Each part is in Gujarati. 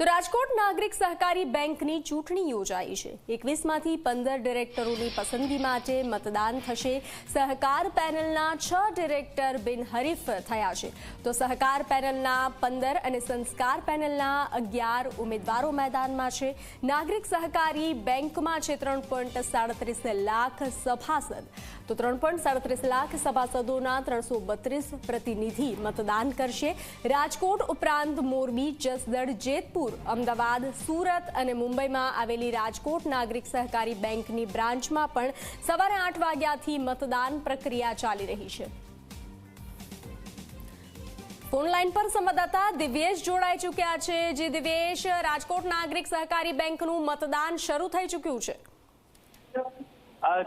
તો રાજકોટ નાગરિક સહકારી બેંકની ચૂંટણી યોજાઈ છે. એકવીસમાંથી પંદર ડિરેક્ટરોની પસંદગી માટે મતદાન થશે. સહકાર પેનલના છ ડિરેક્ટર બિનહરીફ થયા છે. તો સહકાર પેનલના પંદર અને સંસ્કાર પેનલના અગિયાર ઉમેદવારો મેદાનમાં છે. નાગરિક સહકારી બેંકમાં છે ત્રણ પોઈન્ટ સાડત્રીસ લાખ સભાસદ. તો ત્રણ પોઈન્ટ સાડત્રીસ લાખ સભાસદોના ત્રણસો બત્રીસ પ્રતિનિધિ મતદાન કરશે. રાજકોટ ઉપરાંત મોરબી, જસદણ, જેતપુર અમદાવાદ, સુરત અને મુંબઈમાં આવેલી રાજકોટ નાગરિક સહકારી બેંકની બ્રાન્ચમાં પણ સવારે આઠ વાગ્યાથી મતદાન પ્રક્રિયા ચાલી રહી છે. ફોનલાઈન પર સંવાદદાતા દિવ્યેશ જોડાઈ ચૂક્યા છે. જે દિવ્યેશ, રાજકોટ નાગરિક સહકારી બેંકનું મતદાન શરૂ થઈ ચૂક્યું છે.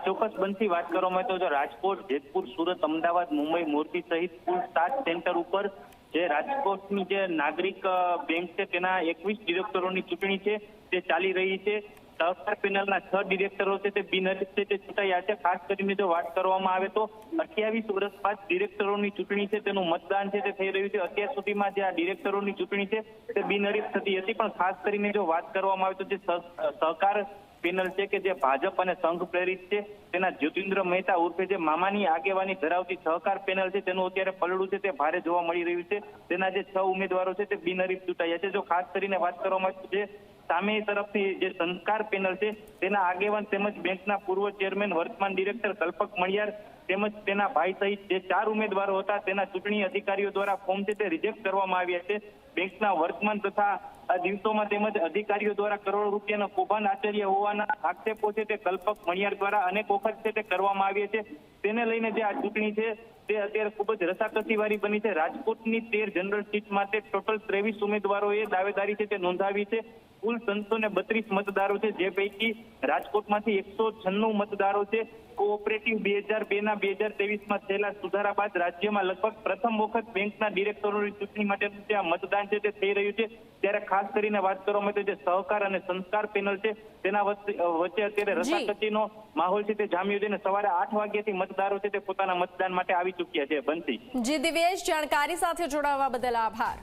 ચોક્કસ બનતી વાત કરવામાં તો રાજકોટ, જેતપુર, સુરત, અમદાવાદ, મુંબઈ, મોરબી સહિત કુલ સાત સેન્ટર ઉપર જે રાજકોટની જે નાગરિક બેંક છે, તેના એકવીસ ડિરેક્ટરોની ચૂંટણી છે, તે ચાલી રહી છે. સહકાર પેનલના છ ડિરેક્ટરો છે, તે બિનહરીફ છે, તે ચૂંટાયા છે. ખાસ કરીને જો વાત કરવામાં આવે તો અઠ્યાવીસ વર્ષ બાદ ડિરેક્ટરોની ચૂંટણી છે, તેનું મતદાન છે, તે થઈ રહ્યું છે. અત્યાર સુધીમાં જે આ ડિરેક્ટરોની ચૂંટણી છે, તે બિનહરીફ થતી હતી. પણ ખાસ કરીને જો વાત કરવામાં આવે તો જે સહ- સહકાર પેનલ છે કે જે ભાજપ અને સંઘ પ્રેરિત છે, તેના જ્યોતિન્દ્ર મહેતા ઉર્ફે જે મામાની આગેવાની ધરાવતી સહકાર પેનલ છે, તેનું અત્યારે પલડું છે, તે ભારે જોવા મળી રહ્યું છે. તેના જે છ ઉમેદવારો છે, તે બિનહરીફ ચૂંટાયા છે. જો ખાસ કરીને વાત કરવામાં છે સામે તરફથી જે સંસ્કાર પેનલ છે, તેના આગેવાન તેમજ બેંકના પૂર્વ ચેરમેન વર્તમાન ડિરેક્ટર કલ્પક મણિયાર તેમજ તેના ભાઈ સહિત જે ચાર ઉમેદવારો હતા, તેના ચૂંટણી અધિકારીઓ દ્વારા ફોર્મ છે તે રિજેક્ટ કરવામાં આવ્યા છે. બેંકના વર્તમાન તથા આ દિવસોમાં તેમજ અધિકારીઓ દ્વારા કરોડો રૂપિયાના કૌભાંડ આચર્ય હોવાના આક્ષેપો છે તે કલ્પક મણિયાર દ્વારા અનેક વખત છે તે કરવામાં આવ્યા છે. તેને લઈને જે આ ચૂંટણી છે, તે અત્યારે ખૂબ જ રસાકસીવાળી બની છે. રાજકોટની તેર જનરલ સીટ માટે ટોટલ ત્રેવીસ ઉમેદવારોએ દાવેદારી છે તે નોંધાવી છે. કુલ ત્રણસો બત્રીસ મતદારો છે, જે પૈકી રાજકોટમાંથી એકસો છન્નું મતદારો છે. કોઓપરેટિવ બે હજાર બે ના બે હજાર ત્રેવીસમાં થયેલા સુધારા બાદ રાજ્યમાં લગભગ પ્રથમ વખત બેંકના ડિરેક્ટરોની ચૂંટણી માટેનું જે આ મતદાન છે તે થઈ રહ્યું છે. ત્યારે ખાસ કરીને વાત કરવામાં માટે તો જે સહકાર અને સંસ્કાર પેનલ છે તેના વચ્ચે વચ્ચે અત્યારે રસાકચીનો માહોલ છે તે જામ્યો છે અને સવારે આઠ વાગ્યાથી મતદારો છે તે પોતાના મતદાન માટે આવી ચૂક્યા છે. બનતી. જી દિવ્યેશ જાણકારી સાથે જોડાવા બદલ આભાર.